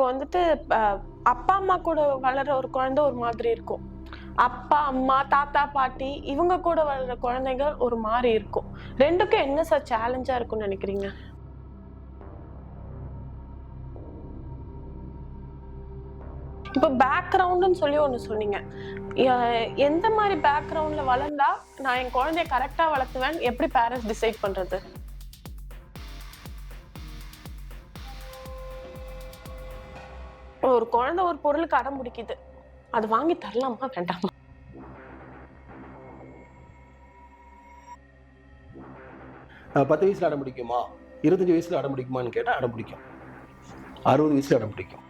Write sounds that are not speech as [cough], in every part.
இப்போ வந்துட்டு அப்பா அம்மா கூட வளர ஒரு குழந்தை ஒரு மாதிரி இருக்கும். அப்பா அம்மா தாத்தா பாட்டி இவங்க கூட வளர்ற குழந்தைகள் ஒரு மாதிரி இருக்கும். ரெண்டுக்கும் என்ன சார் சேலஞ்சா இருக்கும்னு நினைக்கிறீங்க? இப்போ பேக்ரவுண்டுன்னு சொல்லி ஒன்று சொன்னீங்க. எந்த மாதிரி பேக்ரவுண்ட்ல வளர்ந்தா நான் என் குழந்தைய கரெக்டா வளர்த்துவேன்? எப்படி பேரண்ட்ஸ் டிசைட் பண்றது? ஒரு குழந்தை ஒரு பொருளுக்கு அடம் பிடிக்குது. அது வாங்கி தரலாமா? வேண்டாமா? பத்து வயசுல அடம் பிடிக்குமா? இருபத்தஞ்சு வயசுல அடம் பிடிக்குமான்னு கேட்டால் அடம் பிடிக்கும். அறுபது வயசுல அடம் பிடிக்கும்.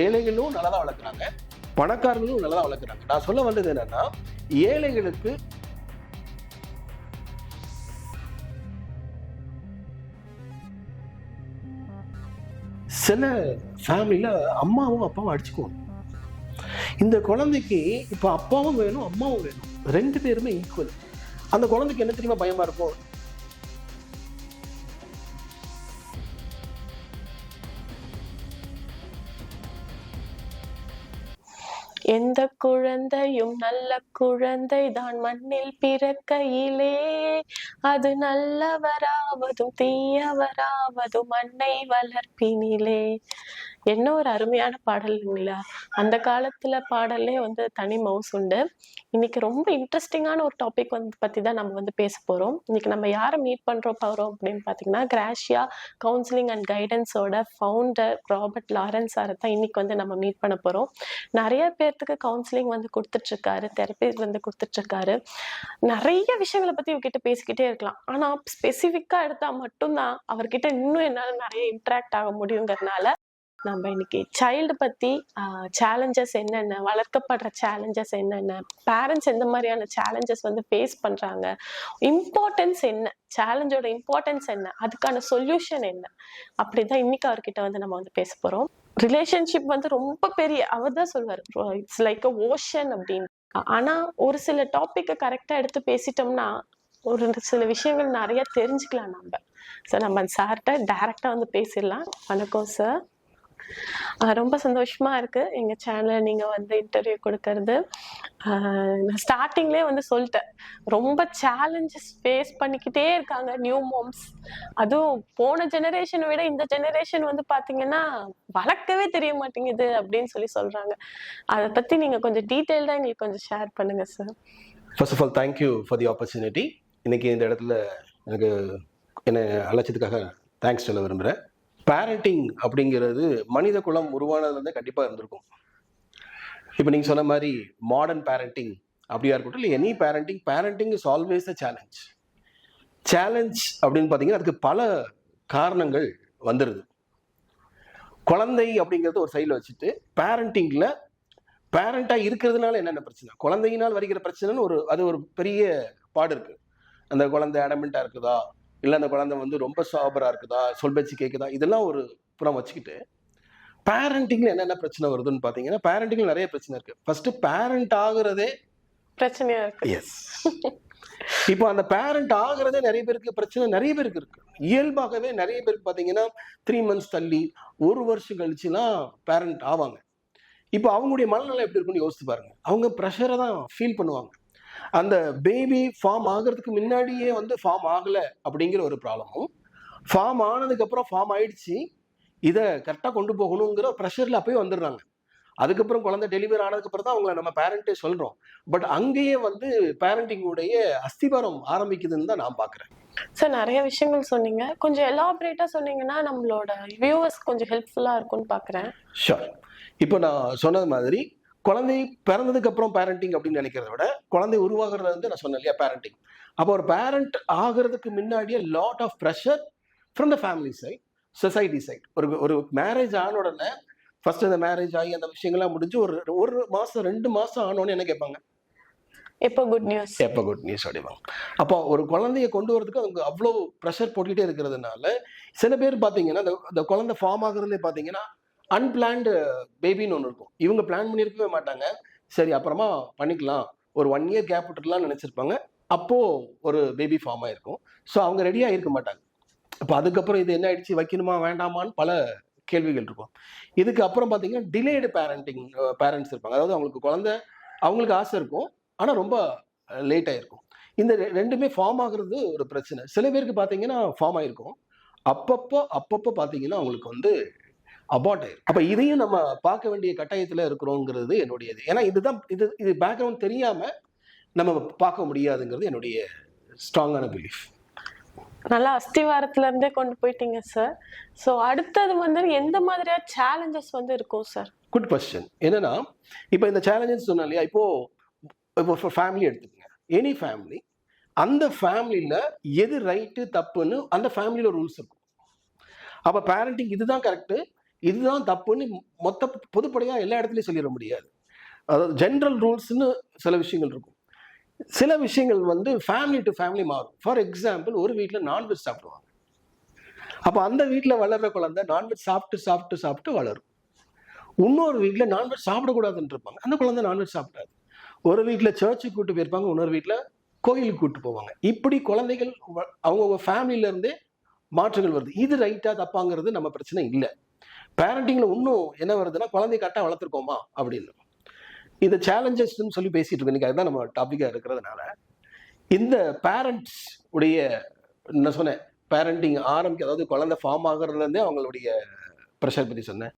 ஏழைகளும் நல்லா தான் வளர்க்குறாங்க. பணக்காரர்களும் நல்லா தான் வளர்க்குறாங்க. நான் சொல்ல வந்தது என்னன்னா ஏழைகளுக்கு சில ஃபேமிலியில் அம்மாவும் அப்பாவும் அடிச்சுக்குவாங்க. இந்த குழந்தைக்கு இப்போ அப்பாவும் வேணும் அம்மாவும் வேணும். ரெண்டு பேருமே ஈக்குவல் அந்த குழந்தைக்கு என்ன தெரியுமா பயமாக இருக்கும்? எந்த குழந்தையும் நல்ல குழந்தை தான் மண்ணில் பிறக்கையிலே. அது நல்லவராவதும் தீயவராவதும் மண்ணை வளர்ப்பினிலே. என்ன ஒரு அருமையான பாடல் அந்த காலத்துல பாடல்லே வந்து தனி மவுஸ் உண்டு. இன்னைக்கு ரொம்ப இன்ட்ரெஸ்டிங்கான ஒரு டாபிக் வந்து பத்தி தான் நம்ம வந்து பேச போறோம். இன்னைக்கு நம்ம யாரை மீட் பண்றோம் போறோம் அப்படின்னு பாத்தீங்கன்னா கிராஷியா கவுன்சிலிங் அண்ட் கைடன்ஸோட ஃபவுண்டர் ராபர்ட் லாரன்ஸ் சாரை தான் இன்னைக்கு வந்து நம்ம மீட் பண்ண போறோம். நிறைய பேர்த்துக்கு கவுன்சிலிங் வந்து கொடுத்துட்டு இருக்காரு தெரப்பி வந்து கொடுத்துட்டு இருக்காரு நிறைய விஷயங்களை பத்தி இவர்கிட்ட பேசிக்கிட்டே இருக்கலாம். ஆனா ஸ்பெசிஃபிக்கா எடுத்தா மட்டும்தான் அவர்கிட்ட இன்னும் என்னால நிறைய இன்ட்ராக்ட் ஆக முடியுங்கிறதுனால நம்ம இன்னைக்கு சைல்டு பத்தி சேலஞ்சஸ் என்னென்ன வளர்க்கப்படுற சேலஞ்சஸ் என்னென்ன பேரண்ட்ஸ் எந்த மாதிரியான சேலஞ்சஸ் வந்து ஃபேஸ் பண்றாங்க இம்பார்ட்டன்ஸ் என்ன சேலஞ்சோட இம்பார்ட்டன்ஸ் என்ன அதுக்கான சொல்யூஷன் என்ன அப்படிதான் இன்னைக்கு அவர்கிட்ட வந்து நம்ம வந்து பேச போறோம். ரிலேஷன்ஷிப் வந்து ரொம்ப பெரிய அவர் தான் சொல்வார் இட்ஸ் லைக் அ ஓஷன் அப்படின்னு. ஆனா ஒரு சில டாப்பிக்கை கரெக்டா எடுத்து பேசிட்டோம்னா ஒரு சில விஷயங்கள் நிறைய தெரிஞ்சுக்கலாம் நம்ம. சார் நம்ம சார்கிட்ட டைரக்டா வந்து பேசிடலாம். வணக்கம் சார் ரொம்ப சந்தோஷமா இருக்கு. எங்க சேனல்ல நீங்க வந்து இன்டர்வியூ கொடுக்கறது. நான் ஸ்டார்டிங்லேயே வந்து சொல்லிட்டேன். ரொம்ப சேலஞ்சஸ் ஃபேஸ் பண்ணிக்கிட்டே இருக்காங்க நியூ மோம்ஸ் அதுவும் போன ஜெனரேஷனை விட இந்த ஜெனரேஷன் வந்து பாத்தீங்கன்னா வளர்க்கவே தெரிய மாட்டேங்குது அப்படின்னு சொல்லி சொல்றாங்க. அதை பத்தி நீங்க கொஞ்சம் டீட்டெயில்டா எங்களுக்கு கொஞ்சம் ஷேர் பண்ணுங்க sir first of all thank you for the opportunity இன்னைக்கு இந்த இடத்துல எனக்கு என்னை அழைச்சதுக்காக தேங்க்ஸ் சொல்ல விரும்புகிறேன் பேரண்டிங் அப்படிங்கிறது மனித குலம் உருவானதுலேருந்து கண்டிப்பாக இருந்திருக்கும். இப்போ நீங்கள் சொன்ன மாதிரி மாடர்ன் பேரண்டிங் அப்படியா இருக்கட்டும் இல்லை any parenting parenting is always a challenge challenge அப்படின்னு பார்த்தீங்கன்னா அதுக்கு பல காரணங்கள் வந்துடுது குழந்தை அப்படிங்கிறது ஒரு சைடில் வச்சுட்டு பேரண்டிங்கில் பேரண்டாக இருக்கிறதுனால என்னென்ன பிரச்சனை? குழந்தையினால் வருகிற பிரச்சனைன்னு ஒரு அது ஒரு பெரிய பாடு இருக்குது அந்த குழந்தை அடமெண்ட்டாக இருக்குதா? இல்லை அந்த குழந்தை வந்து ரொம்ப சாபராக இருக்குதா? சொல் பேச்சு கேட்குதா இதெல்லாம் ஒரு புறம் வச்சுக்கிட்டு பேரண்டிங்கில் என்னென்ன பிரச்சனை வருதுன்னு பார்த்தீங்கன்னா பேரண்டிங்கில் நிறைய பிரச்சனை இருக்கு. ஃபர்ஸ்ட் பேரண்ட் ஆகுறதே பிரச்சனையா இருக்கு. எஸ் [laughs] இப்போ அந்த பேரண்ட் ஆகுறதே நிறைய பேருக்கு பிரச்சனை நிறைய பேருக்கு இருக்கு. இயல்பாகவே நிறைய பேருக்கு பார்த்தீங்கன்னா த்ரீ மந்த்ஸ் தள்ளி ஒரு வருஷம் கழிச்சுலாம் பேரண்ட் ஆவாங்க. இப்போ அவங்களுடைய மனநிலை எப்படி இருக்குன்னு யோசிச்சு பாருங்க. அவங்க ப்ரெஷரை தான் ஃபீல் பண்ணுவாங்க. அந்த பேபி ஃபார்ம் ஆகிறதுக்கு முன்னாடியே வந்து ஃபார்ம் ஆகலை அப்படிங்கிற ஒரு ப்ராப்ளமும் ஃபார்ம் ஆனதுக்கப்புறம் ஃபார்ம் ஆயிடுச்சு இதை கரெக்டாக கொண்டு போகணுங்கிற ப்ரெஷரில் அப்பயே வந்துடுறாங்க. அதுக்கப்புறம் குழந்தை டெலிவரி ஆனதுக்கப்புறம் தான் அவங்கள நம்ம பேரண்ட்டே சொல்கிறோம் பட் அங்கேயே வந்து பேரண்டிங்குடைய அஸ்திபாரம் ஆரம்பிக்குதுன்னு தான் நான் பார்க்குறேன் சார் நிறைய விஷயங்கள் சொன்னீங்க. கொஞ்சம் எலாபரேட்டா சொன்னீங்கன்னா நம்மளோட வியூவர்ஸ் கொஞ்சம் ஹெல்ப்ஃபுல்லா இருக்கும்னு பாக்குறேன். ஷோர் இப்போ நான் சொன்னது மாதிரி குழந்தை பிறந்ததுக்கு அப்புறம் பேரண்டிங் அப்படின்னு நினைக்கிறத விட குழந்தை உருவாகிறது வந்து நான் சொன்னேன் இல்லையா பேரண்டிங் அப்போ ஒரு பேரண்ட் ஆகிறதுக்கு முன்னாடியே lot of pressure from the family side society side ஒரு ஒரு மேரேஜ் ஆன உடனே ஃபர்ஸ்ட் அந்த மேரேஜ் ஆகி அந்த விஷயங்கள்லாம் முடிஞ்சு ஒரு ஒரு மாசம் ரெண்டு மாசம் ஆனோடனே என்ன கேட்பாங்க? இப்போ குட் நியூஸ் எப்போ குட் நியூஸ் அடிவாங்க அப்போ ஒரு குழந்தைய கொண்டு வரதுக்கு அவங்க அவ்வளோ ப்ரெஷர் போட்டுக்கிட்டே இருக்கிறதுனால சில பேர் பார்த்தீங்கன்னா அந்த அந்த குழந்தை ஃபார்ம் ஆகுறதுலே பார்த்தீங்கன்னா அன்பிளான்டு பேபின்னு ஒன்று இருக்கும். இவங்க பிளான் பண்ணியிருக்கவே மாட்டாங்க. சரி அப்புறமா பண்ணிக்கலாம். ஒரு ஒன் இயர் கேப் விட்டுலாம் நினச்சிருப்பாங்க. அப்போ ஒரு பேபி ஃபார்ம் ஆகிருக்கும் ஸோ அவங்க ரெடியாக இருக்க மாட்டாங்க. அப்போ அதுக்கப்புறம் இது என்ன ஆயிடுச்சு? வைக்கணுமா வேண்டாமான்னு பல கேள்விகள் இருக்கும். இதுக்கு அப்புறம் பார்த்தீங்கன்னா டிலேடு பேரண்டிங் பேரண்ட்ஸ் இருப்பாங்க. அதாவது அவங்களுக்கு குழந்தை அவங்களுக்கு ஆசை இருக்கும். ஆனால் ரொம்ப லேட் ஆகிருக்கும் இந்த ரெ- ரெண்டுமே ஃபார்ம் ஆகுறது ஒரு பிரச்சனை. சில பேருக்கு பார்த்தீங்கன்னா ஃபார்ம் ஆகிருக்கும் அப்பப்போ அப்பப்போ பார்த்தீங்கன்னா அவங்களுக்கு வந்து அபார்ட் ஆயிரும் அப்போ இதையும் நம்ம பார்க்க வேண்டிய கட்டாயத்தில் இருக்கிறோங்கிறது என்னுடைய இது ஏன்னா இதுதான் இது இது பேக்ரவுண்ட் தெரியாம நம்ம பார்க்க முடியாதுங்கிறது என்னுடைய ஸ்ட்ராங்கான பிலீஃப் நல்லா அஸ்திவாரத்துல இருந்தே கொண்டு போயிட்டீங்க சார் ஸோ அடுத்தது வந்து எந்த மாதிரியா சேலஞ்சஸ் வந்து இருக்கும் சார் குட் கொஸ்டின் என்னன்னா இப்போ இந்த சேலஞ்சஸ் சொன்னேன் இல்லையா? இப்போ இப்போ ஃபேமிலி எடுத்துக்கங்க. எனி ஃபேமிலி அந்த ஃபேமிலியில் எது ரைட்டு தப்புன்னு அந்த ஃபேமிலியில் ரூல்ஸ் இருக்கும். அப்போ பேரண்டிங் இதுதான் கரெக்டு இதுதான் தப்புன்னு மொத்த பொதுப்படையாக எல்லா இடத்துலையும் சொல்லிட முடியாது. அதாவது ஜென்ரல் ரூல்ஸ்னு சில விஷயங்கள் இருக்கும். சில விஷயங்கள் வந்து ஃபேமிலி டு ஃபேமிலி மாறும். ஃபார் எக்ஸாம்பிள் ஒரு வீட்டில் நான்வெஜ் சாப்பிடுவாங்க. அப்போ அந்த வீட்டில் வளர்ற குழந்தை நான்வெஜ் சாப்பிட்டு சாப்பிட்டு சாப்பிட்டு வளரும். இன்னொரு வீட்டில் நான்வெஜ் சாப்பிடக்கூடாதுன்னு இருப்பாங்க. அந்த குழந்தை நான்வெஜ் சாப்பிடாது. ஒரு வீட்டில் சர்ச்சுக்கு கூட்டு போயிருப்பாங்க இன்னொரு வீட்டில் கோயிலுக்கு கூட்டு போவாங்க. இப்படி குழந்தைகள் அவங்கவுங்க ஃபேமிலியிலேருந்தே மாற்றங்கள் வருது. இது ரைட்டாக தப்பாங்கிறது நம்ம பிரச்சனை இல்லை. பேரண்டிங்கில் இன்னும் என்ன வருதுன்னா குழந்தைய கரெக்டாக வளர்த்துருக்கோமா அப்படின்னு. இந்த சேலஞ்சஸ்ன்னு சொல்லி பேசிட்டு இருக்கோம். இன்னைக்கு அதுதான் நம்ம டாப்பிக்காக இருக்கிறதுனால. இந்த பேரண்ட்ஸ் உடைய என்ன சொன்னேன் பேரண்டிங் ஆரம்பிக்க அதாவது குழந்தை ஃபார்ம் ஆகுறதுலேருந்தே அவங்களுடைய ப்ரெஷர் பற்றி சொன்னேன்.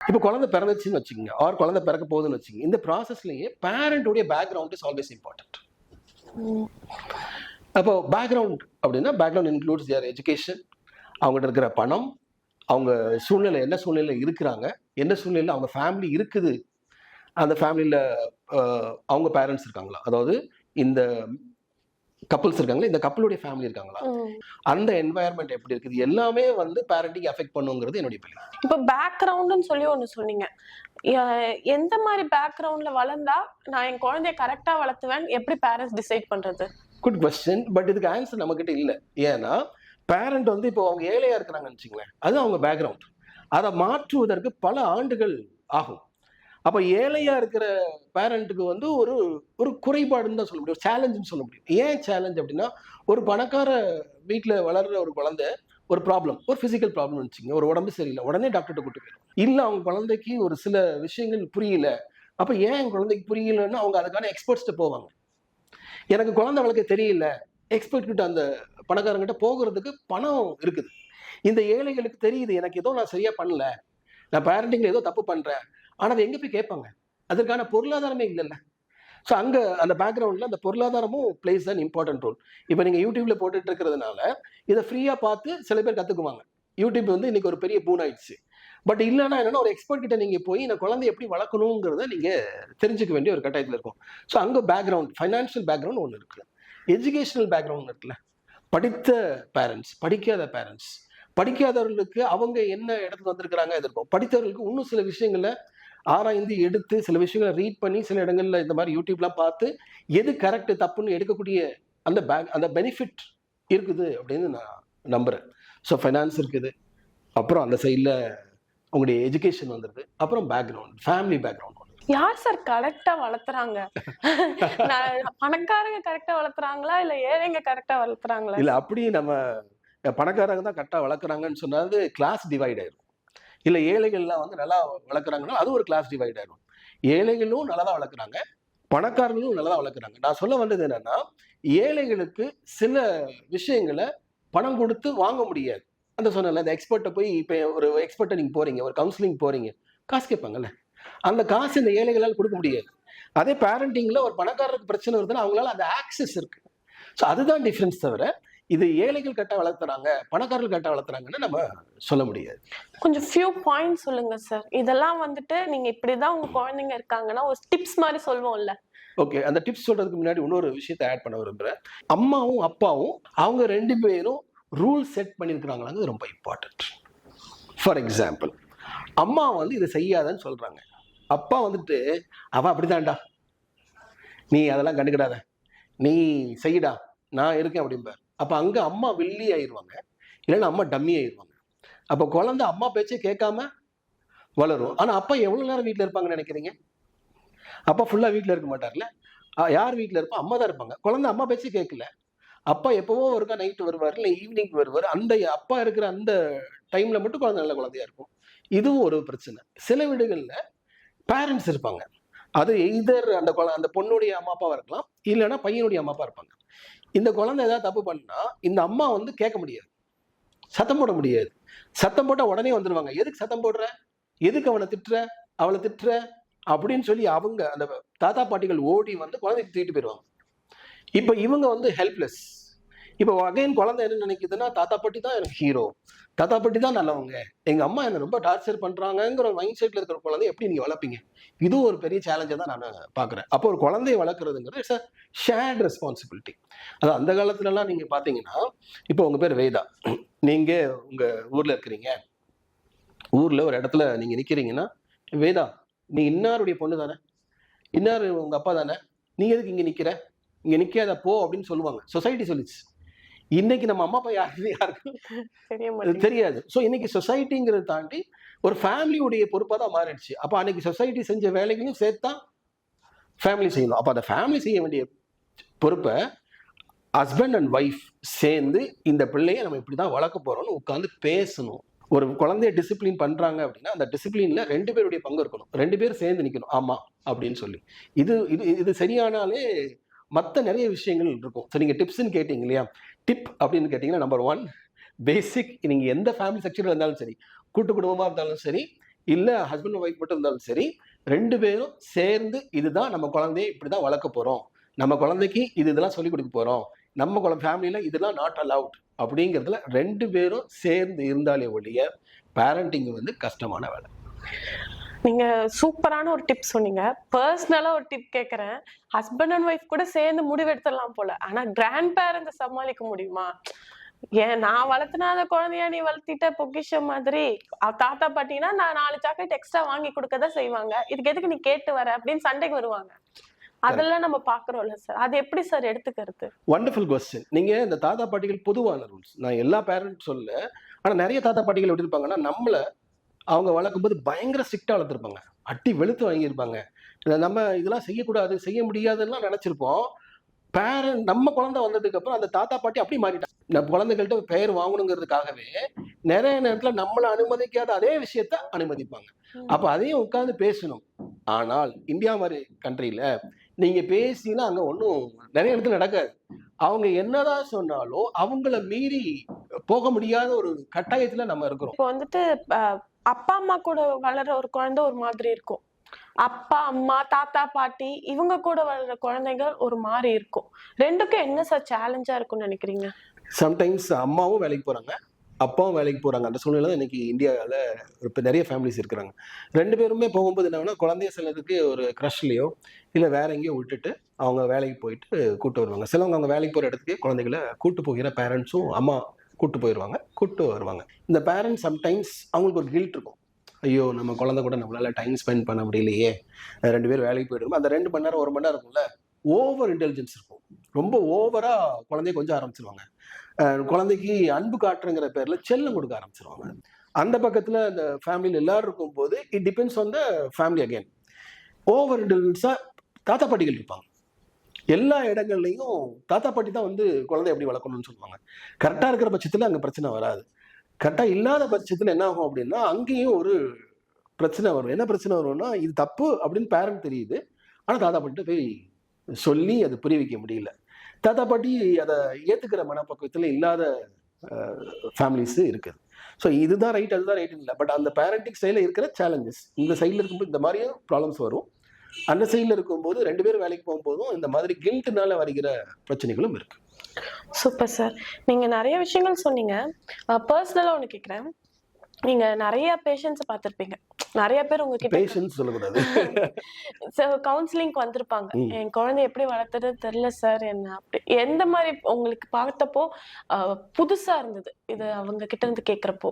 இப்போ குழந்தை பிறந்துச்சுன்னு வச்சுக்கோங்க ஆர் குழந்தை பிறக்க போகுதுன்னு வச்சுக்கோங்க இந்த ப்ராசஸ்லேயே பேரண்ட்டுடைய பேக்ரவுண்ட் இஸ் ஆல்வேஸ் இம்பார்ட்டன்ட் அப்போ பேக்ரவுண்ட் அப்படின்னா பேக்ரவுண்ட் இன்க்ளூட்ஸ் தியர் எஜுகேஷன் அவங்கள்ட்ட இருக்கிற பணம் அவங்க சூழ்நிலை என்ன சூழ்நிலை இருக்கிறாங்க என்ன சூழ்நிலையில் அவங்க ஃபேமிலி இருக்குது அந்த ஃபேமிலியில் அவங்க பேரண்ட்ஸ் இருக்காங்களா? அதாவது இந்த கப்புள்ஸ் இருக்காங்களா? இந்த கப்பலுடைய ஃபேமிலி இருக்காங்களா? அந்த என்வாயர்மெண்ட் எப்படி இருக்குது? எல்லாமே வந்து பேரண்டிங் அஃபெக்ட் பண்ணுங்கிறது என்னுடைய பிள்ளை இப்போ பேக்ரவுண்டுன்னு சொல்லி ஒன்று சொன்னீங்க. எந்த மாதிரி பேக்ரவுண்ட்ல வளர்ந்தா நான் என் குழந்தைய கரெக்டா வளர்த்துவேன்? எப்படி பேரண்ட்ஸ் டிசைட் பண்றது? குட் கொஸ்டின் பட் இதுக்கு ஆன்சர் நம்மக்கிட்ட இல்லை. ஏன்னா பேரண்ட் வந்து இப்போ அவங்க ஏழையாக இருக்கிறாங்கன்னு வச்சுங்களேன் அது அவங்க பேக்ரவுண்ட் அதை மாற்றுவதற்கு பல ஆண்டுகள் ஆகும். அப்போ ஏழையாக இருக்கிற பேரண்ட்டுக்கு வந்து ஒரு ஒரு குறைபாடுன்னு தான் சொல்ல முடியும் சேலஞ்சுன்னு சொல்ல முடியும். ஏன் சேலஞ்ச் அப்படின்னா ஒரு பணக்கார வீட்டில் வளர்கிற ஒரு குழந்தை ஒரு ப்ராப்ளம் ஒரு ஃபிசிக்கல் ப்ராப்ளம் வச்சுங்க ஒரு உடம்பு சரியில்லை உடனே டாக்டர்கிட்ட கூட்டு போயிடும். இல்லை அவங்க குழந்தைக்கு ஒரு சில விஷயங்கள் புரியல அப்போ ஏன் என் குழந்தைக்கு புரியலன்னு அவங்க அதுக்கான எக்ஸ்பர்ட்ஸ்ட்டு போவாங்க. எனக்கு குழந்தை வளர்க்க தெரியல எக்ஸ்பர்ட் கிட்ட அந்த பணக்காரங்கிட்ட போகிறதுக்கு பணம் இருக்குது. இந்த ஏழைகளுக்கு தெரியுது எனக்கு ஏதோ நான் சரியா பண்ணல. நான் பேரண்டிங்ல ஏதோ தப்பு பண்றேன். ஆனா அதை எங்க போய் கேட்பாங்க? அதற்கான பொருளாதாரமே இல்லைல்ல. ஸோ அங்கே அந்த பேக்ரவுண்டில் அந்த பொருளாதாரமும் பிளேஸ் தான் இம்பார்ட்டன்ட் ரோல் இப்போ நீங்கள் யூடியூப்ல போட்டுட்டு இருக்கிறதுனால இதை ஃப்ரீயாக பார்த்து சில பேர் கற்றுக்குவாங்க யூடியூப் வந்து இன்னைக்கு ஒரு பெரிய பூன் ஆயிடுச்சு. பட் இல்லைன்னா என்னன்னா ஒரு எக்ஸ்பர்ட் கிட்ட நீங்க போய் இந்த குழந்தை எப்படி வளர்க்கணுங்கிறத நீங்க தெரிஞ்சுக்க வேண்டிய ஒரு கட்டாயத்தில் இருக்கும். ஸோ அங்கே பேக்ரவுண்ட் ஃபைனான்ஷியல் பேக்ரவுண்ட் ஒன்று இருக்குது எஜுகேஷனல் பேக்ரவுண்ட் இருக்குல்ல. படித்த பேரண்ட்ஸ் படிக்காத பேரண்ட்ஸ் படிக்காதவர்களுக்கு அவங்க என்ன இடத்துக்கு வந்திருக்கிறாங்க எதிர்ப்போம் படித்தவர்களுக்கு இன்னும் சில விஷயங்களை ஆராய்ந்து எடுத்து சில விஷயங்களை ரீட் பண்ணி சில இடங்களில் இந்த மாதிரி யூடியூப்லாம் பார்த்து எது கரெக்டு தப்புன்னு எடுக்கக்கூடிய அந்த பேக் அந்த பெனிஃபிட் இருக்குது அப்படின்னு நான் நம்புகிறேன் ஸோ ஃபைனான்ஸ் இருக்குது. அப்புறம் அந்த சைடில் உங்களுடைய எஜுகேஷன் வந்துடுது அப்புறம் பேக்ரவுண்ட் ஃபேமிலி பேக்ரவுண்ட் யார் சார் கரெக்டா வளர்த்துறாங்க? [laughs] பணக்காரங்க கரெக்டா வளர்த்துறாங்களா? இல்ல ஏழைங்க கரெக்டா வளர்த்துறாங்களா? இல்ல அப்படி நம்ம பணக்காரங்க தான் கரெக்டாக வளர்க்குறாங்கன்னு சொன்னாது கிளாஸ் டிவைட் ஆயிரும். இல்லை ஏழைகள்லாம் வந்து நல்லா வளர்க்குறாங்கன்னா அது ஒரு கிளாஸ் டிவைட் ஆயிரும். ஏழைகளும் நல்லா தான் வளர்க்குறாங்க பணக்காரங்களும் நல்லா தான் வளர்க்குறாங்க. நான் சொல்ல வந்தது என்னன்னா ஏழைகளுக்கு சில விஷயங்களை பணம் கொடுத்து வாங்க முடியாது. அந்த சொன்னல அந்த எக்ஸ்பர்ட்டை போய் இப்போ ஒரு எக்ஸ்பர்ட்டை நீங்கள் போறீங்க ஒரு கவுன்சிலிங் போறீங்க காசு கேட்பாங்கல்ல? அந்த காசு இந்த ஏழைகளால் கொடுக்க முடியாது. அதே பேரண்டிங்ல ஒரு பணக்காரருக்கு பிரச்சனை வருதுன்னா அவங்களால அந்த ஆக்சஸ் இருக்கு. ஸோ அதுதான் டிஃப்ரென்ஸ் தவிர இது ஏழைகள் கட்ட வளர்த்துறாங்க பணக்காரர்கள் கட்ட வளர்த்துறாங்கன்னு நம்ம சொல்ல முடியாது. கொஞ்சம் ஃபியூ பாயிண்ட் சொல்லுங்க சார் இதெல்லாம் வந்துட்டு நீங்க இப்படிதான் உங்க குழந்தைங்க இருக்காங்கன்னா ஒரு டிப்ஸ் மாதிரி சொல்லுவோம்ல. ஓகே அந்த டிப்ஸ் சொல்றதுக்கு முன்னாடி இன்னொரு விஷயத்தை ஆட் பண்ண விரும்புறேன். அம்மாவும் அப்பாவும் அவங்க ரெண்டு பேரும் ரூல் செட் பண்ணியிருக்கிறாங்களாங்கிறது ரொம்ப இம்பார்ட்டன்ட் ஃபார் எக்ஸாம்பிள் அம்மா வந்து இதை செய்யாதன்னு சொல்றாங்க. அப்பா வந்துட்டு அவன் அப்படிதான்டா. நீ அதெல்லாம் கண்டுக்கிடாத. நீ செய்யடா. நான் இருக்கேன் அப்படிம்பார். அப்போ அங்கே அம்மா வெள்ளி ஆயிடுவாங்க இல்லைன்னா அம்மா டம்மி ஆயிடுவாங்க அப்போ குழந்தை அம்மா பேச்சே கேட்காம வளரும். ஆனால் அப்பா எவ்வளோ நேரம் வீட்டில் இருப்பாங்கன்னு நினைக்கிறீங்க? அப்பா ஃபுல்லாக வீட்டில் இருக்க மாட்டார்ல? யார் வீட்டில் இருப்பா? அம்மா தான் இருப்பாங்க. குழந்தை அம்மா பேச்சே கேட்கல. அப்பா எப்போவோ ஒருக்கா நைட்டு வருவார் இல்லை ஈவினிங் வருவார். அந்த அப்பா இருக்கிற அந்த டைமில் மட்டும் குழந்தை நல்ல குழந்தையா இருக்கும். இதுவும் ஒரு பிரச்சனை. சில வீடுகளில் பேரண்ட்ஸ் இருப்பாங்க. அது எய்தர் அந்த குழ அந்த பொண்ணுடைய அம்மா அப்பாவாக இருக்கலாம். இல்லைன்னா பையனுடைய அம்மா அப்பா இருப்பாங்க. இந்த குழந்தை ஏதாவது தப்பு பண்ணால் இந்த அம்மா வந்து கேட்க முடியாது. சத்தம் போட முடியாது. சத்தம் போட்டால் உடனே வந்துடுவாங்க எதுக்கு சத்தம் போடுற? எதுக்கு அவனை திட்டுற? அவளை திட்டுற? அப்படின்னு சொல்லி அவங்க அந்த தாத்தா பாட்டிகள் ஓடி வந்து குழந்தைக்கு தூக்கிட்டு போயிடுவாங்க இப்போ இவங்க வந்து ஹெல்ப்லெஸ் இப்போ அகைன் குழந்தை என்ன நினைக்குதுன்னா தாத்தா பாட்டி தான் எனக்கு ஹீரோ தாத்தா பாட்டி தான் நல்லவங்க. எங்க அம்மா என்ன ரொம்ப டார்ச்சர் பண்ணுறாங்கங்கிற ஒரு மைண்ட் செட்ல இருக்கிற குழந்தை எப்படி நீங்க வளர்ப்பீங்க? இதுவும் ஒரு பெரிய சேலஞ்சை தான் நான் பாக்குறேன் அப்போ ஒரு குழந்தைய வளர்க்குறதுங்கிறது இட்ஸ் அ ஷேர்ட் ரெஸ்பான்சிபிலிட்டி அது அந்த காலத்துலலாம் நீங்க பாத்தீங்கன்னா இப்போ உங்க பேர் வேதா. நீங்க உங்க ஊர்ல இருக்கிறீங்க. ஊர்ல ஒரு இடத்துல நீங்க நிக்கிறீங்கன்னா வேதா நீ இன்னாருடைய பொண்ணு தானே? இன்னார் உங்க அப்பா தானே? நீ எதுக்கு இங்க நிக்கிற? இங்க நிக்காத போ அப்படின்னு சொல்லுவாங்க. சொசைட்டி சொல்லிச்சு. இன்னைக்கு நம்ம அம்மா அப்பா யாரு? யாருக்கும் தெரியாது. ஸோ இன்னைக்கு சொசைட்டிங்கிறத தாண்டி ஒரு ஃபேமிலியுடைய பொறுப்பாக தான் மாறிடுச்சு. அப்போ அன்னைக்கு சொசைட்டி செஞ்ச வேலைகளையும் சேர்த்தா ஃபேமிலி செய்யணும். அப்போ அந்த ஃபேமிலி செய்ய வேண்டிய பொறுப்பை ஹஸ்பண்ட் அண்ட் ஒய்ஃப் சேர்ந்து இந்த பிள்ளைய நம்ம இப்படி தான் வளர்க்க போறோம்னு உட்காந்து பேசணும். ஒரு குழந்தைய டிசிப்ளின் பண்றாங்க அப்படின்னா அந்த டிசிப்ளின்ல ரெண்டு பேருடைய பங்கு இருக்கணும். ரெண்டு பேரும் சேர்ந்து நிக்கணும். ஆமா அப்படின்னு சொல்லி. இது இது இது சரியானாலே மற்ற நிறைய விஷயங்கள் இருக்கும். ஸோ நீங்கள் டிப்ஸ்ன்னு கேட்டீங்க இல்லையா? டிப் அப்படின்னு கேட்டிங்கன்னா நம்பர் ஒன் பேசிக் நீங்கள் எந்த ஃபேமிலி செக்ஷனில் இருந்தாலும் சரி கூட்டு குடும்பமாக இருந்தாலும் சரி இல்லை ஹஸ்பண்ட் ஒய்ஃப் மட்டும் இருந்தாலும் சரி ரெண்டு பேரும் சேர்ந்து இதுதான் நம்ம குழந்தைய இப்படி தான் வளர்க்க போகிறோம் நம்ம குழந்தைக்கு இது இதெல்லாம் சொல்லிக் கொடுக்க போகிறோம் நம்ம குழந்தை ஃபேமிலியில் இதெல்லாம் நாட் அலவுட் அப்படிங்கிறதுல ரெண்டு பேரும் சேர்ந்து இருந்தாலே ஒழிய பேரண்டிங் வந்து கஷ்டமான வேலை. நீங்க சூப்பரான ஒரு டிப் சொன்னீங்க. பர்சனலா ஒரு டிப் கேக்குறேன். ஹஸ்பண்ட் அண்ட் ஒய்ஃப் கூட சேர்ந்து முடிவெடுத்துடலாம் போல. ஆனா கிராண்ட் பேரண்ட்ஸ் சமாளிக்க முடியுமா? ஏன் நான் வளர்த்துனா அந்த குழந்தைய நீ வளர்த்திட்ட பொக்கிஷம் மாதிரி. தாத்தா பாட்டினா நான் நாலு சாக்லேட் எக்ஸ்ட்ரா வாங்கி கொடுக்கதான் செய்வாங்க. இதுக்கு எதுக்கு நீ கேட்டு வர? அப்படின்னு சண்டைக்கு வருவாங்க. அதெல்லாம் நம்ம பாக்குறோம்ல சார் அது எப்படி சார் எடுத்துக்கிறது? வண்டர்ஃபுல் கொஸ்டின் நீங்க இந்த தாத்தா பாட்டிகள் பொதுவான ரூல்ஸ் நான் எல்லா பேரண்ட்ஸ் சொல்ல ஆனா நிறைய தாத்தா பாட்டிகள் எப்படி இருப்பாங்கன்னா நம்மள அவங்க வளர்க்கும்போது பயங்கர ஸ்ட்ரிக்டா வளர்த்துருப்பாங்க. அட்டி வெளுத்து வாங்கியிருப்பாங்க. நம்ம இதெல்லாம் செய்யக்கூடாது செய்ய முடியாதுன்னா நினைச்சிருப்போம். பேரண்ட் நம்ம குழந்தை வந்ததுக்கு அப்புறம் அந்த தாத்தா பாட்டி அப்படி மாறிட்டாங்க நம்ம குழந்தைகள்கிட்ட பெயர் வாங்கணுங்கிறதுக்காகவே நிறைய நேரத்துல நம்மள அனுமதிக்காத அதே விஷயத்த அனுமதிப்பாங்க. அப்ப அதையும் உட்கார்ந்து பேசணும். ஆனால் இந்தியா மாதிரி கண்ட்ரில நீங்க பேசினா அங்க ஒன்றும் நிறைய இடத்துல நடக்காது. அவங்க என்னதான் சொன்னாலும் அவங்கள மீறி போக முடியாத ஒரு கட்டாயத்துல நம்ம இருக்கிறோம். இப்போ வந்துட்டு அப்பா அம்மா கூட வளர ஒரு குழந்தை ஒரு மாதிரி இருக்கும். அப்பா அம்மா தாத்தா பாட்டி இவங்க கூட வளர்ற குழந்தைகள் ஒரு மாதிரி இருக்கும். ரெண்டுக்கும் என்ன சார் சேலஞ்சா இருக்கும்னு நினைக்கிறீங்க? சம்டைம்ஸ் அம்மாவும் வேலைக்கு போறாங்க அப்பாவும் வேலைக்கு போறாங்க. அந்த சூழ்நிலை தான் இன்னைக்கு இந்தியாவில் இப்போ நிறைய ஃபேமிலிஸ் இருக்கிறாங்க. ரெண்டு பேருமே போகும்போது என்னன்னா குழந்தைய சிலருக்கு ஒரு க்ரஷ்லையோ இல்லை வேற எங்கேயோ விட்டுட்டு அவங்க வேலைக்கு போயிட்டு கூட்டு வருவாங்க. சிலவங்க அவங்க வேலைக்கு போகிற இடத்துக்கே குழந்தைகளை கூட்டு போகிற பேரண்ட்ஸும் அம்மா கூட்டு போயிடுவாங்க கூட்டு வருவாங்க. இந்த பேரண்ட்ஸ் சம்டைம்ஸ் அவங்களுக்கு ஒரு கில்ட் இருக்கும். ஐயோ நம்ம குழந்தை கூட நம்மளால டைம் ஸ்பெண்ட் பண்ண முடியலையே. ரெண்டு பேரும் வேலைக்கு போயிடுவோம் அந்த ரெண்டு மணி நேரம் ஒரு மணி நேரம் இருக்கும்ல ஓவர் இன்டெலிஜென்ஸ் இருக்கும். ரொம்ப ஓவராக குழந்தைய கொஞ்சம் ஆரம்பிச்சிருவாங்க. குழந்தைக்கு அன்பு காட்டுறங்கிற பேரில் செல்லம் கொடுக்க ஆரம்பிச்சிருவாங்க. அந்த பக்கத்தில் அந்த ஃபேமிலியில் எல்லாரும் இருக்கும்போது it depends on the family again over இன்டெலிஜென்ஸாக தாத்தா பாட்டிகள் இருப்பாங்க எல்லா இடங்கள்லையும் தாத்தா பாட்டி தான் வந்து குழந்தை எப்படி வளர்க்கணும்னு சொல்லுவாங்க. கரெக்டாக இருக்கிற பட்சத்தில் அங்கே பிரச்சனை வராது. கரெக்டாக இல்லாத பட்சத்தில் என்ன ஆகும் அப்படின்னா அங்கேயும் ஒரு பிரச்சனை வரும். என்ன பிரச்சனை வரும்னா இது தப்பு அப்படின்னு பேரண்ட் தெரியுது. ஆனால் தாத்தா பாட்டிட்ட போய் சொல்லி அதை புரிய வைக்க முடியல. தாத்தா பாட்டி அதை ஏற்றுக்கிற மனப்பக்குவத்தில் இல்லாத ஃபேமிலிஸு இருக்குது. ஸோ இதுதான் ரைட் அதுதான் ரைட்டுன்னு இல்லை. பட் அந்த பேரண்டிங் சைடில் இருக்கிற சேலஞ்சஸ் இந்த சைடில் இருக்கும்போது இந்த மாதிரியும் ப்ராப்ளம்ஸ் வரும். அந்த சைடில் இருக்கும்போது ரெண்டு பேரும் வேலைக்கு போகும்போதும் இந்த மாதிரி கில்ட்டுனால வருகிற பிரச்சனைகளும் இருக்கு. Super sir. நீங்க நிறைய விஷயங்கள் சொன்னீங்க. பர்சனலா ஒண்ணு கேக்குறேன். நீங்க நிறைய பேஷண்ட்ஸ் பார்த்திருப்பீங்க. நிறைய பேர் உங்ககிட்ட பேஷன்ஸ் சொல்லக்கூடாது. [laughs] கவுன்சிலிங்க்கு வந்திருப்பாங்க. என் குழந்தை எப்படி வளர்த்துறது தெரியல சார் என்ன அப்படி எந்த மாதிரி உங்களுக்கு பார்த்தப்போ புதுசா இருந்தது? இது அவங்க கிட்ட இருந்து கேக்குறப்போ.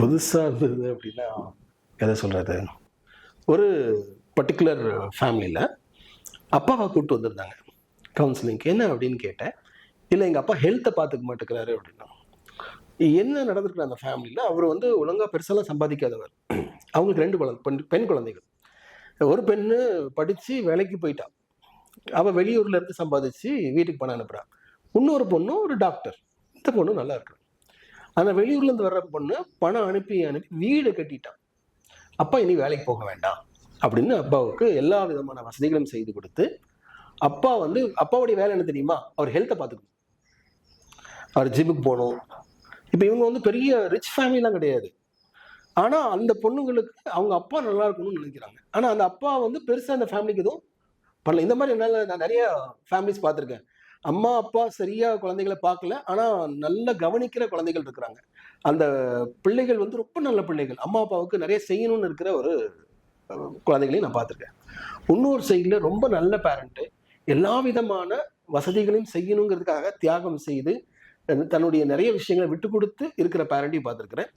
புதுசாக இருந்தது அப்படின்னா எதை சொல்கிறது ஒரு பர்டிகுலர் ஃபேமிலியில் அப்பாவை கூப்பிட்டு வந்திருந்தாங்க. கவுன்சிலிங்க்கு என்ன அப்படின்னு கேட்டேன். இல்லை எங்கள் அப்பா ஹெல்த்தை பார்த்துக்க மாட்டேங்கிறாரு அப்படின்னா. என்ன நடந்திருக்கு அந்த ஃபேமிலியில் அவர் வந்து ஒழுங்காக பெருசாலாம் சம்பாதிக்காதவர். அவங்களுக்கு ரெண்டு குழந்தை பெண் பெண் குழந்தைகள். ஒரு பெண்ணு படித்து வேலைக்கு போயிட்டா. அவள் வெளியூரில் இருந்து சம்பாதிச்சு வீட்டுக்கு பணம் அனுப்புறான் இன்னொரு பொண்ணும் ஒரு டாக்டர் இந்த பொண்ணும் நல்லா இருக்கு? அந்த வெளியூர்லேருந்து வர்ற பொண்ணு பணம் அனுப்பி அனுப்பி வீடு கட்டிட்டான் அப்பா இனி வேலைக்கு போக வேண்டாம். அப்படின்னு அப்பாவுக்கு எல்லா விதமான வசதிகளும் செய்து கொடுத்து அப்பா வந்து அப்பாவுடைய வேலை என்ன தெரியுமா? அவர் ஹெல்த்தை பார்த்துக்கணும். அவர் ஜிம்முக்கு போகணும். இப்போ இவங்க வந்து பெரிய ரிச் ஃபேமிலிலாம் கிடையாது. ஆனால் அந்த பொண்ணுங்களுக்கு அவங்க அப்பா நல்லா இருக்கணும்னு நினைக்கிறாங்க. ஆனால் அந்த அப்பா வந்து பெருசாக அந்த ஃபேமிலிக்கு எதுவும் பண்ணல. இந்த மாதிரி என்னால் நான் நிறைய ஃபேமிலிஸ் பார்த்துருக்கேன். அம்மா அப்பா சரியாக குழந்தைகளை பார்க்கல. ஆனால் நல்லா கவனிக்கிற குழந்தைகள் இருக்கிறாங்க. அந்த பிள்ளைகள் வந்து ரொம்ப நல்ல பிள்ளைகள். அம்மா அப்பாவுக்கு நிறைய செய்யணும்னு இருக்கிற ஒரு குழந்தைகளையும் நான் பார்த்துருக்கேன். இன்னொரு சைடில் ரொம்ப நல்ல பேரண்ட்டு எல்லா விதமான வசதிகளையும் செய்யணுங்கிறதுக்காக தியாகம் செய்து தன்னுடைய நிறைய விஷயங்களை விட்டு கொடுத்து இருக்கிற பேரண்ட்டையும் பார்த்துருக்குறேன்.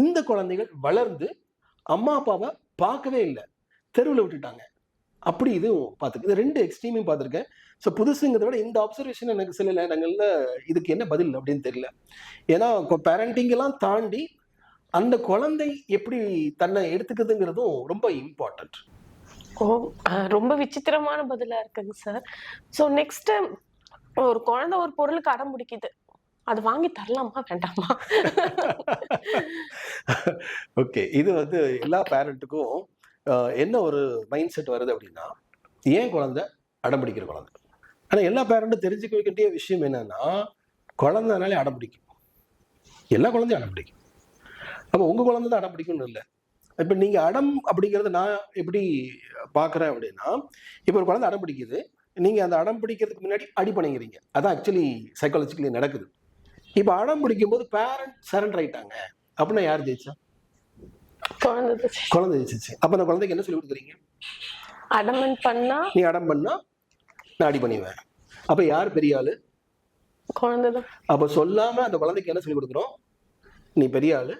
இந்த குழந்தைகள் வளர்ந்து அம்மா அப்பாவை பார்க்கவே இல்லை. தெருவில் விட்டுட்டாங்க. அப்படி இதுவும் பார்த்துருக்கு இது ரெண்டு எக்ஸ்ட்ரீமையும் பார்த்துருக்கேன். ஸோ புதுசுங்கிறத விட இந்த அப்சர்வேஷன் எனக்கு சில நேரங்களில் இதுக்கு என்ன பதில் அப்படின்னு தெரியல. ஏன்னா பேரண்டிங்கெல்லாம் தாண்டி அந்த குழந்தை எப்படி தன்னை எடுத்துக்குதுங்கிறதும் ரொம்ப இம்பார்ட்டன்ட் ரொம்ப விசித்திரமான பதிலா இருக்குங்க சார். ஸோ நெக்ஸ்ட் ஒரு குழந்தை ஒரு பொருளுக்கு அடம் பிடிக்குது. அது வாங்கி தரலாமா வேண்டாமா? [laughs] ஓகே இது வந்து எல்லா பேரண்ட்டுக்கும் என்ன ஒரு மைண்ட் செட் வருது அப்படின்னா ஏன் குழந்தை அடம் பிடிக்கிற குழந்தை? ஆனால் எல்லா பேரண்ட்டும் தெரிஞ்சுக்க வேண்டிய விஷயம் என்னன்னா குழந்தைனாலே அடம் பிடிக்கும். எல்லா குழந்தையும் அடம் பிடிக்கும். அப்போ உங்கள் குழந்தை தான் அடம் பிடிக்கும்னு இல்லை. இப்போ நீங்கள் அடம் அப்படிங்கிறத நான் எப்படி பார்க்குறேன் அப்படின்னா இப்போ ஒரு குழந்தை அடம் பிடிக்குது. நீங்கள் அந்த அடம் பிடிக்கிறதுக்கு முன்னாடி அடி பண்ணிக்கிறீங்க அதான் ஆக்சுவலி சைக்காலஜிக்கலி நடக்குது. இப்போ அடம் பிடிக்கும் போது பேரண்ட் சரண்டர் ஆயிட்டாங்க. அப்படின்னா யார் ஜெயிச்சா? குழந்தை குழந்தை ஜெயிச்சிச்சு. அப்போ அந்த குழந்தைக்கு என்ன சொல்லி கொடுக்குறீங்க? அடமெண்ட் பண்ணா நீ அடம் பண்ணா நான் அடி பண்ணிடுவேன் அப்போ யார் பெரிய ஆளு? குழந்தை தான். அப்போ சொல்லாம அந்த குழந்தைக்கு என்ன சொல்லி கொடுக்குறோம்? நீ பெரிய ஆளு.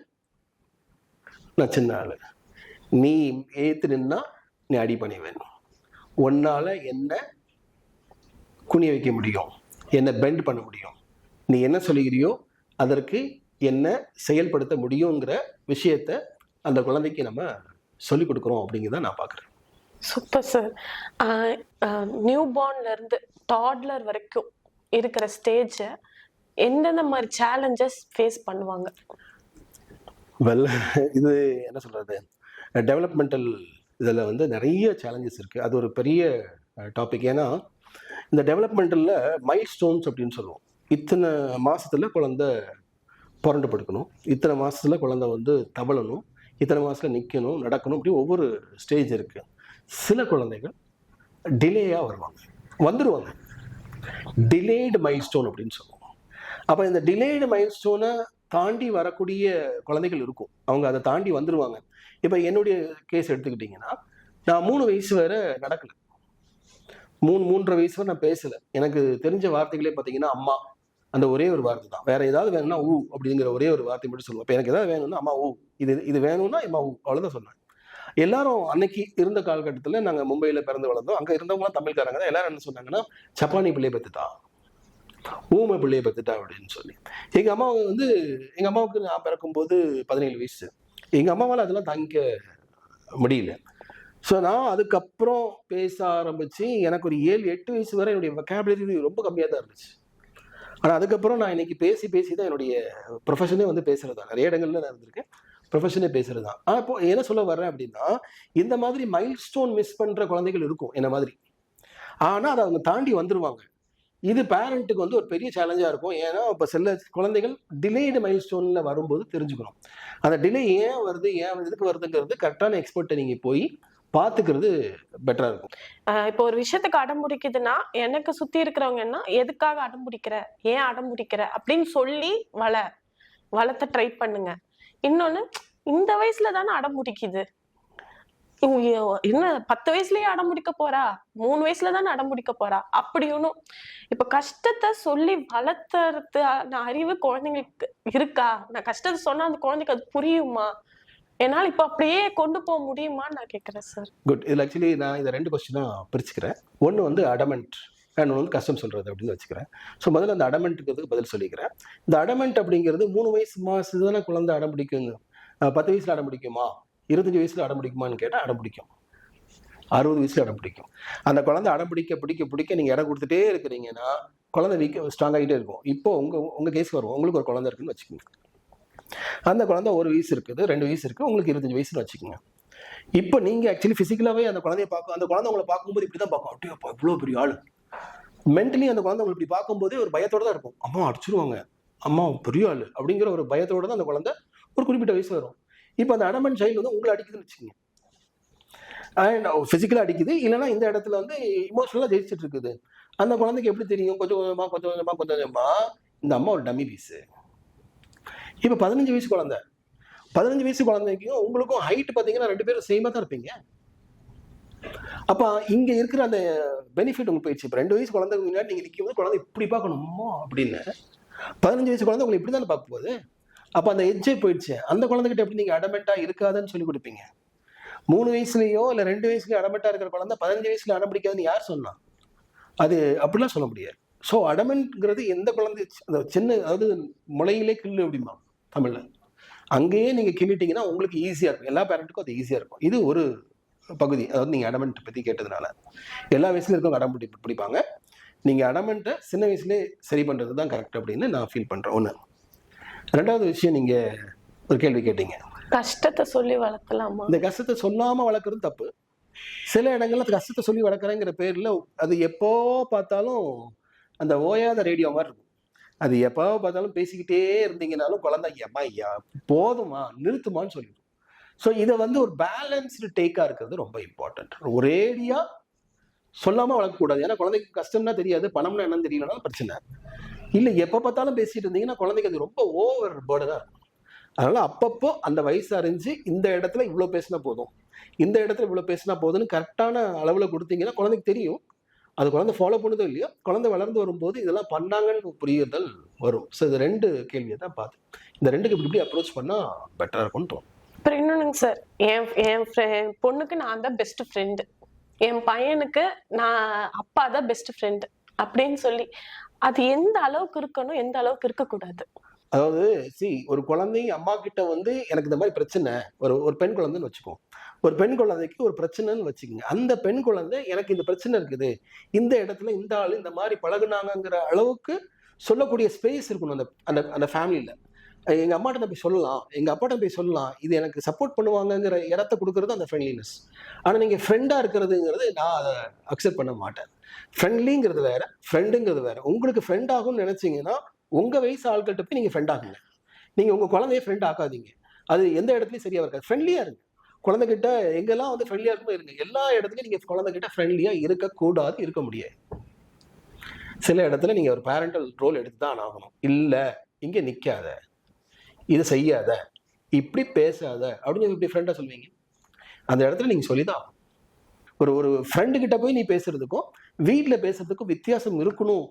நான் சின்ன ஆள் நீ ஏற்று நின்னா நீ அடி பண்ணிவேன். உன்னால் என்ன குனிய வைக்க முடியும்? என்ன பெண்ட் பண்ண முடியும்? நீ என்ன சொல்லுகிறியோ அதற்கு என்ன செயல்படுத்த முடியுங்கிற விஷயத்த அந்த குழந்தைக்கு நம்ம சொல்லி கொடுக்குறோம் அப்படிங்கிறத நான் பார்க்குறேன். சூப்பர் சார் நியூ பார்ன்லேருந்து டாட்லர் வரைக்கும் இருக்கிற ஸ்டேஜை எந்தெந்த மாதிரி சேலஞ்சஸ் ஃபேஸ் பண்ணுவாங்க? வெல் [laughs] இது என்ன சொல்கிறது டெவலப்மெண்டல் இதில் வந்து நிறைய சேலஞ்சஸ் இருக்குது அது ஒரு பெரிய டாபிக் ஏன்னா இந்த டெவலப்மெண்டலில் மைல் ஸ்டோன்ஸ் அப்படின்னு சொல்லுவோம். இத்தனை மாதத்தில் குழந்தை புரண்டு படுக்கணும். இத்தனை மாதத்தில் குழந்தை வந்து தவழணும் இத்தனை மாதத்தில் நிற்கணும் நடக்கணும் அப்படி ஒவ்வொரு ஸ்டேஜ் இருக்குது சில குழந்தைகள் டிலேயாக வருவாங்க. வந்துடுவாங்க டிலேடு மைல் ஸ்டோன் அப்படின்னு சொல்லுவோம். அப்போ இந்த டிலேடு மைல் ஸ்டோனை தாண்டி வரக்கூடிய குழந்தைகள் இருக்கும். அவங்க அதை தாண்டி வந்துருவாங்க. இப்போ என்னுடைய கேஸ் எடுத்துக்கிட்டிங்கன்னா நான் மூணு வயசு வரை நடக்கல. மூணு மூன்றரை வயசு வரை நான் பேசலை. எனக்கு தெரிஞ்ச வார்த்தைகளே பார்த்தீங்கன்னா அம்மா. அந்த ஒரே ஒரு வார்த்தை தான். வேற ஏதாவது வேணும்னா ஊ அப்படிங்கிற ஒரே ஒரு வார்த்தை மட்டும் சொல்லுவோம். இப்போ எனக்கு ஏதாவது வேணும்னா அம்மா ஊ. இது இது வேணும்னா அம்மா ஊ. அவ்வளோதான் சொன்னாங்க. எல்லாரும் அன்னைக்கு இருந்த காலகட்டத்தில் நாங்கள் மும்பையில் பிறந்து வளர்ந்தோம். அங்கே இருந்தவங்களாம் தமிழ்காரங்க தான். எல்லாரும் என்ன சொன்னாங்கன்னா சப்பானி பிள்ளைய பத்துட்டா ஊமை பிள்ளைய பத்துட்டா அப்படின்னு சொல்லி. எங்கள் அம்மா வந்து எங்கள் அம்மாவுக்கு நான் பிறக்கும்போது பதினேழு வயசு. எங்கள் அம்மாவால் அதெல்லாம் தாங்கிக்க முடியல. ஸோ நான் அதுக்கப்புறம் பேச ஆரம்பிச்சு எனக்கு ஒரு ஏழு எட்டு வயசு வரை என்னுடைய வெக்காபுலரி ரொம்ப கம்மியாக தான் இருந்துச்சு. ஆனால் அதுக்கப்புறம் நான் இன்னைக்கு பேசி பேசி தான் என்னுடைய ப்ரொஃபஷனே வந்து பேசுகிறது தான். நிறைய இடங்கள்ல நான் இருந்திருக்கேன். ப்ரொஃபஷனே பேசுறது தான். ஆனால் இப்போ என்ன சொல்ல வர்றேன் அப்படின்னா இந்த மாதிரி மைல் ஸ்டோன் மிஸ் பண்ணுற குழந்தைகள் இருக்கும் என்ன மாதிரி. ஆனால் அதை அவங்க தாண்டி வந்துருவாங்க. இது பேரண்ட்டுக்கு வந்து ஒரு பெரிய சேலஞ்சாக இருக்கும். ஏன்னா இப்போ சில குழந்தைகள் டிலேடு மைல் ஸ்டோனில் வரும்போது தெரிஞ்சுக்கணும். அந்த டிலே ஏன் வருது ஏன் எதுக்கு வருதுங்கிறது கரெக்டான எக்ஸ்பர்ட்டை நீங்கள் போய் பார்த்துக்கிறது பெட்டராக இருக்கும். இப்போ ஒரு விஷயத்துக்கு அடம் பிடிக்குதுன்னா எனக்கு சுற்றி இருக்கிறவங்க என்ன எதுக்காக அடம் பிடிக்கிற? ஏன் அடம் பிடிக்கிற? அப்படின்னு சொல்லி வள வளர்த்த ட்ரை பண்ணுங்க. இன்னொன்று இந்த வயசுல தானே அடம் பிடிக்குது? என்ன பத்து வயசுலயே அடம் பிடிக்க போறா? மூணு வயசுல தானே அடம் பிடிக்க போறா? அப்படி ஒன்றும் இப்ப கஷ்டத்தை சொல்லி வளர்த்துறது நான் அறிவு குழந்தைங்களுக்கு இருக்கா? நான் கஷ்டத்தை சொன்னா அந்த குழந்தைக்கு அது புரியுமா? என்னால் இப்ப அப்படியே கொண்டு போக முடியுமான்னு நான் கேட்குறேன் சார் குட் இதில் ஆக்சுவலி நான் இதை ரெண்டு கொஸ்டினாக பிரிச்சுக்கிறேன். ஒன்று வந்து அடமெண்ட் இன்னொன்று வந்து கஷ்டம் சொல்கிறது அப்படின்னு வச்சுக்கிறேன். ஸோ முதல்ல அந்த அடமெண்ட்டுக்கு பதில் சொல்லிக்கிறேன். இந்த அடமெண்ட் அப்படிங்கிறது மூணு வயசு மாசு குழந்தை அடம் பிடிக்குங்க பத்து வயசில் அடம் பிடிக்குமா இருபத்தஞ்சு வயசில் அடம் பிடிக்குமான்னு கேட்டால் அடம் பிடிக்கும். அறுபது வயசில் அடம் பிடிக்கும். அந்த குழந்தை அடம் பிடிக்க பிடிக்க பிடிக்க நீங்கள் இடம் கொடுத்துட்டே இருக்கிறீங்கன்னா குழந்தை வீக்க ஸ்ட்ராங் ஆகிட்டே இருக்கும். இப்போ உங்கள் உங்கள் கேஸ்க்கு வரும் உங்களுக்கு ஒரு குழந்தை இருக்குன்னு வச்சுக்கோங்க. அந்த குழந்தை ஒரு வயசு இருக்குது ரெண்டு வயசு இருக்குது உங்களுக்கு இருபத்தஞ்சி வயசுன்னு வச்சுக்கோங்க. இப்போ நீங்கள் ஆக்சுவலி ஃபிசிக்கலாகவே அந்த குழந்தைய பார்க்க அந்த குழந்தை உங்களை பார்க்கும்போது இப்படி தான் பார்க்கும். அப்படியே அப்பா இவ்வளோ பெரிய ஆள். மென்டலி அந்த குழந்தை உங்களை இப்படி பார்க்கும்போதே ஒரு பயத்தோடு தான் இருக்கும். அம்மா அடிச்சிருவாங்க. அம்மா பெரிய ஆள் அப்படிங்கிற ஒரு பயத்தோடு தான் அந்த குழந்தை ஒரு குறிப்பிட்ட வயசு வரும். இப்போ அந்த அடமன் சைல்டு வந்து உங்களை அடிக்குதுன்னு வச்சுக்கோங்க. அண்ட் ஃபிசிக்கலாக அடிக்குது இல்லைன்னா இந்த இடத்துல வந்து இமோஷனலாக ஜெயிச்சுட்டு இருக்குது. அந்த குழந்தைக்கு எப்படி தெரியும்? கொஞ்சம் கொஞ்சமாக கொஞ்சம் கொஞ்சமாக கொஞ்சம் கொஞ்சமாக இந்த அம்மா ஒரு டம்மி பீஸு இப்போ பதினஞ்சு வயசு குழந்தை. பதினஞ்சு வயசு குழந்தைக்கும் உங்களுக்கும் ஹைட் பார்த்தீங்கன்னா ரெண்டு பேரும் சேமாக தான் இருப்பீங்க. அப்போ இங்கே இருக்கிற அந்த பெனிஃபிட் உங்களுக்கு போயிடுச்சு. இப்போ ரெண்டு வயசு குழந்தைக்கு முன்னாடி நீங்கள் நிற்கும் போது குழந்தை இப்படி பார்க்கணுமோ அப்படின்னு. பதினஞ்சு வயசு குழந்தை உங்களை இப்படி தானே பார்க்க போகுது? அப்போ அந்த எஜ்ஜே போயிடுச்சு. அந்த குழந்தைகிட்ட எப்படி நீங்கள் அடமெண்ட்டாக இருக்காதுன்னு சொல்லி கொடுப்பீங்க? மூணு வயசுலேயோ இல்லை ரெண்டு வயசுலேயோ அடமெண்ட்டாக இருக்கிற குழந்தை பதினஞ்சு வயசுல அடம் பிடிக்காதுன்னு யார் சொன்னா? அது அப்படிலாம் சொல்ல முடியாது. ஸோ அடமெண்ட்ங்கிறது எந்த குழந்தை அந்த சின்ன அதாவது முளையிலே கிள்ளு அப்படிமா தமிழில். அங்கேயே நீங்கள் கிள்ளிட்டீங்கன்னா உங்களுக்கு ஈஸியாக இருக்கும். எல்லா பேரண்ட்டுக்கும் அது ஈஸியாக இருக்கும். இது ஒரு பகுதி. அதாவது நீங்கள் அடமெண்ட் பற்றி கேட்டதுனால. எல்லா வயசுலையும் இருக்கவங்க அடம் பிடி பிடிப்பாங்க நீங்கள் அடமெண்ட்டை சின்ன வயசுலேயே சரி பண்ணுறது தான் கரெக்ட் அப்படின்னு நான் ஃபீல் பண்ணுறேன் ஒன்று ரெண்டாவது விஷயம் நீங்க ஒரு கேள்வி கேட்டீங்க. கஷ்டத்தை சொல்லி வளர்த்தலாமா இந்த கஷ்டத்தை சொல்லாம வளர்க்குறது தப்பு. சில இடங்கள்ல கஷ்டத்தை சொல்லி வளர்க்குறேங்கிற பேர்ல அது எப்போ பார்த்தாலும் அந்த ஓயாத ரேடியோ மாதிரி இருக்கும். அது எப்போ பார்த்தாலும் பேசிக்கிட்டே இருந்தீங்கனாலும் குழந்தை எம்மா ஐயா போதுமா நிறுத்துமான்னு சொல்லிடும். ஸோ இதை வந்து ஒரு பேலன்ஸ்டு டேக்காக இருக்கிறது ரொம்ப இம்பார்ட்டன்ட் ஒரேடியா சொல்லாம வளர்க்கக்கூடாது. ஏன்னா குழந்தைக்கு கஷ்டம்னா தெரியாது பணம்னா என்னன்னு தெரியலனாலும் பிரச்சனை. இல்லை எப்போ பார்த்தாலும் பேசிட்டு இருந்தீங்கன்னா குழந்தைக்கு அது ரொம்ப ஓவர் பேர்டனாக இருக்கும். அதனால அப்பப்போ அந்த வயசு அறிஞ்சு இந்த இடத்துல இவ்வளோ பேசினா போதும். இந்த இடத்துல இவ்வளோ பேசினா போதும்னு கரெக்டான அளவில் கொடுத்தீங்கன்னா குழந்தைக்கு தெரியும். அது குழந்தை ஃபாலோ பண்ணுதோ இல்லையோ குழந்தை வளர்ந்து வரும்போது இதெல்லாம் பண்ணாங்கன்னு புரியுதல் வரும். ஸோ இது ரெண்டு கேள்வியை தான் பார்த்து இந்த ரெண்டுக்கு இப்படி இப்படி அப்ரோச் பண்ணால் பெட்டராக இருக்கும்னு தோணும். அப்புறம் இன்னொன்னுங்க சார் என் என் பொண்ணுக்கு நான் தான் பெஸ்ட் ஃப்ரெண்டு என் பையனுக்கு நான் அப்பா தான் பெஸ்ட் ஃப்ரெண்டு அப்படின்னு சொல்லி அது எந்த அளவுக்கு இருக்கணும் எந்த அளவுக்கு இருக்கக்கூடாது. அதாவது சி ஒரு குழந்தை அம்மா கிட்ட வந்து எனக்கு இந்த மாதிரி பிரச்சனை ஒரு ஒரு பெண் குழந்தைன்னு வச்சுக்கோம் ஒரு பெண் குழந்தைக்கு ஒரு பிரச்சனைன்னு வச்சுக்கோங்க. அந்த பெண் குழந்தை எனக்கு இந்த பிரச்சனை இருக்குது. இந்த இடத்துல இந்த ஆள் இந்த மாதிரி பழகுனாங்கங்கிற அளவுக்கு சொல்லக்கூடிய ஸ்பேஸ் இருக்கணும் அந்த அந்த அந்த ஃபேமிலியில எங்க அம்மாட்ட போய் சொல்லலாம். எங்க அப்பாட்ட போய் சொல்லலாம். இது எனக்கு சப்போர்ட் பண்ணுவாங்கங்கிற இடத்த கொடுக்கறது அந்த ஃப்ரெண்ட்லினஸ் ஆனா நீங்க ஃப்ரெண்டா இருக்கிறதுங்கிறது நான் அதை அக்செப்ட் பண்ண மாட்டேன். ஃப்ரெண்ட்லிங்கிறது வேற ஃப்ரெண்டுங்கிறது வேற. உங்களுக்கு ஃப்ரெண்ட் ஆகும்னு நினைச்சீங்கன்னா உங்க வயசு ஆள்கிட்ட போய் நீங்க ஃப்ரெண்ட் ஆகுங்க. நீங்க உங்க குழந்தைய ஃப்ரெண்ட் ஆக்காதீங்க. அது எந்த இடத்துலயும் சரியா இருக்காது. ஃப்ரெண்ட்லியா இருங்க. குழந்தைகிட்ட எங்கெல்லாம் வந்து ஃப்ரெண்ட்லியா இருக்குமோ இருங்க. எல்லா இடத்துலயும் நீங்க குழந்தைகிட்ட ஃப்ரெண்ட்லியா இருக்கக்கூடாது இருக்க முடியாது. சில இடத்துல நீங்க ஒரு பேரண்டல் ரோல் எடுத்து தான் ஆகணும். இல்ல இங்கே நிற்காத இதை செய்யாத இப்படி பேசாத அப்படின்னு இப்படி ஃப்ரெண்டாக சொல்லுவீங்க? அந்த இடத்துல நீங்கள் சொல்லிதான் தான் ஒரு ஒரு ஃப்ரெண்டு கிட்ட போய் நீ பேசுறதுக்கும் வீட்டில் பேசுறதுக்கும் வித்தியாசம் இருக்கணும்.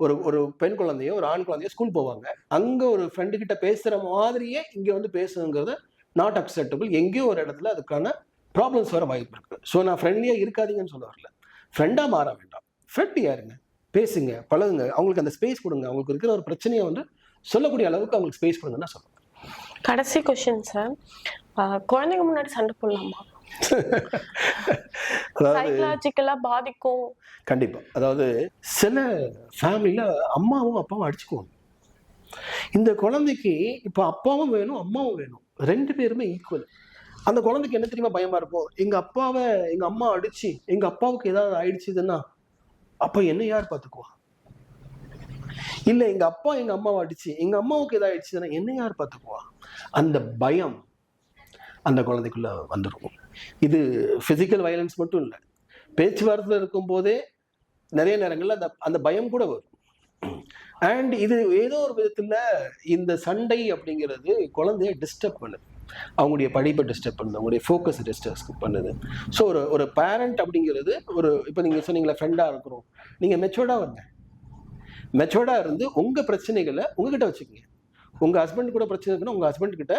ஒரு ஒரு பெண் குழந்தையோ ஒரு ஆண் குழந்தையோ ஸ்கூல் போவாங்க. அங்கே ஒரு ஃப்ரெண்டு கிட்ட பேசுகிற மாதிரியே இங்கே வந்து பேசுங்கிறத நாட் அக்செப்டபிள் எங்கேயோ ஒரு இடத்துல அதுக்கான ப்ராப்ளம்ஸ் வர வாய்ப்பு இருக்குது ஸோ நான் ஃப்ரெண்ட்லியாக இருக்காதீங்கன்னு சொல்ல வரல. ஃப்ரெண்டாக மாற வேண்டாம். ஃப்ரெண்ட்லியா இருங்க. பேசுங்க பழகுங்க. அவங்களுக்கு அந்த ஸ்பேஸ் கொடுங்க. அவங்களுக்கு இருக்கிற ஒரு பிரச்சனையை வந்து சொல்லக்கூடிய அளவுக்கு அவங்களுக்கு ஸ்பேஸ் கொடுங்கன்னு சொல்லுவேன் கடைசி கொஸ்டின் சார் குழந்தைங்க முன்னாடி சண்டை போடலாமா? [laughs] சைக்கலாஜிக்கலா பாதிக்கும். கண்டிப்பா. அதாவது சில ஃபேமிலியில அம்மாவும் அப்பாவும் அடிச்சுக்குவாங்க. இந்த குழந்தைக்கு இப்போ அப்பாவும் வேணும் அம்மாவும் வேணும். ரெண்டு பேருமே ஈக்குவல் அந்த குழந்தைக்கு என்ன தெரியுமா பயமா இருக்கும்? எங்க அப்பாவை எங்க அம்மா அடிச்சு எங்க அப்பாவுக்கு ஏதாவது ஆயிடுச்சுதுன்னா அப்ப என்ன யார் பாத்துக்குவா? இல்லை எங்கள் அப்பா எங்கள் அம்மாவை அடிச்சு எங்கள் அம்மாவுக்கு ஏதாவது என்ன யார் பார்த்துக்குவா அந்த பயம் அந்த குழந்தைக்குள்ளே வந்துருக்கும் இது ஃபிசிக்கல் வயலன்ஸ் மட்டும் இல்லை. பேச்சுவார்த்தை இருக்கும் போதே நிறைய நேரங்களில் அந்த அந்த பயம் கூட வரும். அண்ட் இது ஏதோ ஒரு விதத்தில் இந்த சண்டை அப்படிங்கிறது குழந்தைய டிஸ்டர்ப் பண்ணுது. அவங்களுடைய படிப்பை டிஸ்டர்ப் பண்ணுது அவங்களுடைய ஃபோக்கஸ் டிஸ்டர்ப் பண்ணுது. ஸோ ஒரு ஒரு பேரண்ட் அப்படிங்கிறது ஒரு இப்போ நீங்கள் சொன்னீங்களா ஃப்ரெண்டாக இருக்கிறோம். நீங்கள் மெச்சோர்டாக வருங்க மெச்சோர்டாக இருந்து உங்கள் பிரச்சனைகளை உங்ககிட்ட வச்சுக்கோங்க. உங்கள் ஹஸ்பண்ட் கூட பிரச்சனை இருக்குன்னா உங்கள் ஹஸ்பண்ட் கிட்ட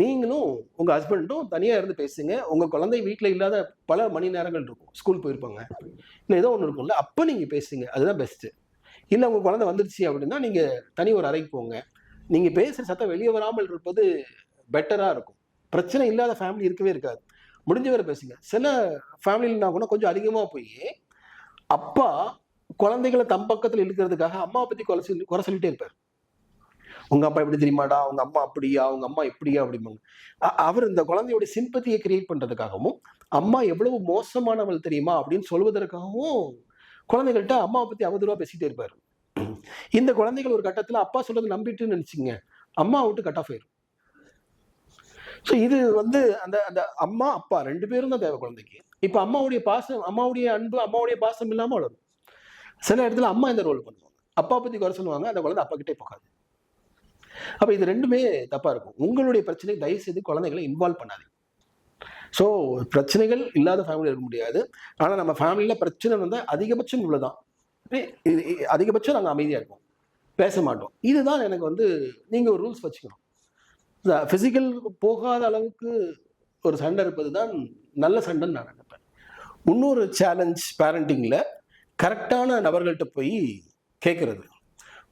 நீங்களும் உங்கள் ஹஸ்பண்டும் தனியாக இருந்து பேசுங்க. உங்கள் குழந்தை வீட்டில் இல்லாத பல மணி நேரங்கள் இருக்கும். ஸ்கூல் போயிருப்பாங்க. இல்லை ஏதோ ஒன்று இருக்கும்ல அப்போ நீங்கள் பேசுங்க. அதுதான் பெஸ்ட்டு இல்லை உங்கள் குழந்தை வந்துருச்சு அப்படின்னா நீங்கள் தனி ஒரு அறைக்கு போங்க. நீங்கள் பேசுகிற சத்தம் வெளியே வராமல் இருப்பது பெட்டராக இருக்கும். பிரச்சனை இல்லாத ஃபேமிலி இருக்கவே இருக்காது. முடிஞ்ச வரை பேசுங்க. சில ஃபேமிலினா கூட கொஞ்சம் அதிகமாக போய் அப்பா குழந்தைகளை தம் பக்கத்தில் இழுக்கிறதுக்காக அம்மாவை பற்றி குறை சொல்லி குறை சொல்லிட்டே இருப்பார். உங்க அப்பா எப்படி தெரியுமாடா? உங்க அம்மா அப்படியா? உங்க அம்மா இப்படியா அப்படிம்பாங்க. அ- அவர் இந்த குழந்தையோட சிம்பத்தியை கிரியேட் பண்றதுக்காகவும் அம்மா எவ்வளவு மோசமானவள் தெரியுமா? அப்படின்னு சொல்வதற்காகவும் குழந்தைகள்கிட்ட அம்மாவை பத்தி அவதூறா பேசிட்டே இருப்பாரு. இந்த குழந்தைகள் ஒரு கட்டத்துல அப்பா சொல்றது நம்பிட்டு நினைச்சிங்க அம்மா விட்டு கட் ஆஃப் ஆயிரும். ஸோ இது வந்து அந்த அந்த அம்மா அப்பா ரெண்டு பேரும் தான் தேவை குழந்தைக்கு. இப்போ அம்மாவுடைய பாசம் அம்மாவுடைய அன்பு அம்மாவுடைய பாசம் இல்லாமல் வளரும். சில இடத்துல அம்மா இந்த ரோல் பண்ணுவாங்க. அப்பா பத்தி குறை சொல்லுவாங்க அந்த குழந்தை அப்பா கிட்டே போகாது. அப்ப இது ரெண்டுமே தப்பா இருக்கும். உங்களுடைய பிரச்சனை தயவு செய்து குழந்தைகளை இன்வால்வ் பண்ணாதீங்க. ஸோ பிரச்சனைகள் இல்லாத ஃபேமிலி இருக்க முடியாது. ஆனால் நம்ம ஃபேமிலியில் பிரச்சனை வந்தால் அதிகபட்சம் இவ்வளவுதான். அதிகபட்சம் நாங்கள் அமைதியாக இருப்போம். பேச மாட்டோம். இதுதான் எனக்கு வந்து நீங்கள் ஒரு ரூல்ஸ் வச்சுக்கணும். ஃபிசிக்கல் போகாத அளவுக்கு ஒரு சண்டை இருப்பது தான் நல்ல சண்டைன்னு நான் நினைப்பேன். இன்னொரு சேலஞ்ச் பேரண்டிங்கில் கரெக்டான நபர்கள்ட்ட போய் கேட்குறது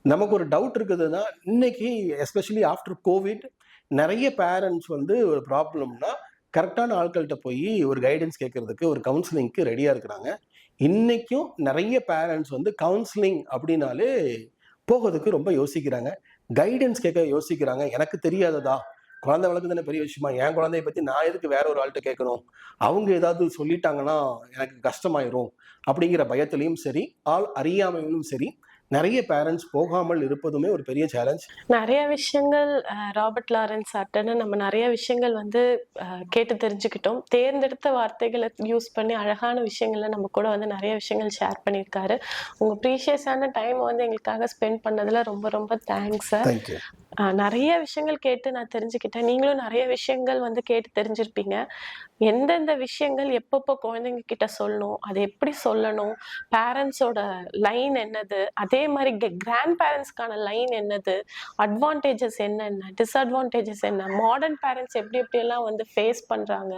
நமக்கு ஒரு டவுட் இருக்குதுன்னா இன்னைக்கு எஸ்பெஷலி ஆஃப்டர் கோவிட் நிறைய பேரண்ட்ஸ் வந்து ஒரு ப்ராப்ளம்னா கரெக்டான ஆட்கள்கிட்ட போய் ஒரு கைடன்ஸ் கேட்கறதுக்கு ஒரு கவுன்சிலிங்க்கு ரெடியாக இருக்கிறாங்க. இன்றைக்கும் நிறைய பேரண்ட்ஸ் வந்து கவுன்சிலிங் அப்படின்னாலே போகிறதுக்கு ரொம்ப யோசிக்கிறாங்க. கைடன்ஸ் கேட்க யோசிக்கிறாங்க. எனக்கு தெரியாததா? குழந்தை வளர்க்கு தானே பெரிய விஷயமா? என் குழந்தைய பற்றி நான் எதுக்கு வேற ஒரு ஆள்கிட்ட கேட்கணும்? அவங்க ஏதாவது சொல்லிட்டாங்கன்னா எனக்கு கஷ்டமாயிரும் அப்படிங்கிற பயத்திலையும் சரி ஆள் அறியாமையிலும் சரி நிறைய பேரண்ட்ஸ் போகாமல் இருப்பதுமே ஒரு பெரிய சேலஞ்ச் நிறைய விஷயங்கள் ராபர்ட் லாரன்ஸ் சார்ட்டன்னு நம்ம நிறைய விஷயங்கள் வந்து கேட்டு தெரிஞ்சுக்கிட்டோம். தேர்ந்தெடுத்த வார்த்தைகளை யூஸ் பண்ணி அழகான விஷயங்களை நம்ம கூட வந்து நிறைய விஷயங்கள் ஷேர் பண்ணியிருக்காரு. உங்க ப்ரீஷியஸான டைம் வந்து எங்களுக்காக ஸ்பெண்ட் பண்ணதுல ரொம்ப ரொம்ப தேங்க்ஸ் சார் நிறைய விஷயங்கள் கேட்டு நான் தெரிஞ்சுக்கிட்டேன். நீங்களும் நிறைய விஷயங்கள் வந்து கேட்டு தெரிஞ்சிருப்பீங்க. எந்தெந்த விஷயங்கள் எப்பப்போ குழந்தைங்க கிட்ட சொல்லணும் அதை எப்படி சொல்லணும் பேரண்ட்ஸோட லைன் என்னது? அதே மாதிரி கிராண்ட் பேரண்ட்ஸ்க்கான லைன் என்னது? அட்வான்டேஜஸ் என்னென்ன? டிஸ்அட்வான்டேஜஸ் என்ன? மாடர்ன் பேரண்ட்ஸ் எப்படி எப்படியெல்லாம் வந்து ஃபேஸ் பண்ணுறாங்க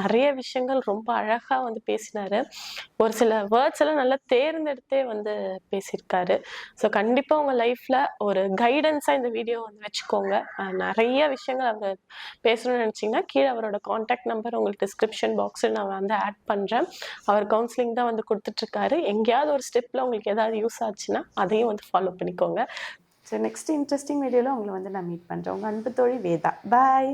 நிறைய விஷயங்கள் ரொம்ப அழகாக வந்து பேசினார். ஒரு சில வேர்ட்ஸ் எல்லாம் நல்லா தேர்ந்தெடுத்தே வந்து பேசியிருக்காரு. ஸோ கண்டிப்பாக உங்கள் லைஃப்பில் ஒரு கைடன்ஸாக இந்த வீடியோ வந்து வச்சுக்கோங்க. நிறைய விஷயங்கள் அவர் பேசணும்னு நினச்சிங்கன்னா கீழே அவரோட காண்டாக்ட் நம்பர் உங்களுக்கு டிஸ்கிரிப்ஷன் பாக்ஸில் நான் வந்து ஆட் பண்ணுறேன் அவர் கவுன்சிலிங் தான் வந்து கொடுத்துட்ருக்காரு. எங்கேயாவது ஒரு ஸ்டெப்பில் உங்களுக்கு ஏதாவது யூஸ் ஆச்சுன்னா அதையும் வந்து ஃபாலோ பண்ணிக்கோங்க. ஸோ நெக்ஸ்ட் இன்ட்ரெஸ்டிங் வீடியோவில் உங்களை வந்து நான் மீட் பண்ணுறேன் உங்கள் அன்பு தோழி வேதா. பாய்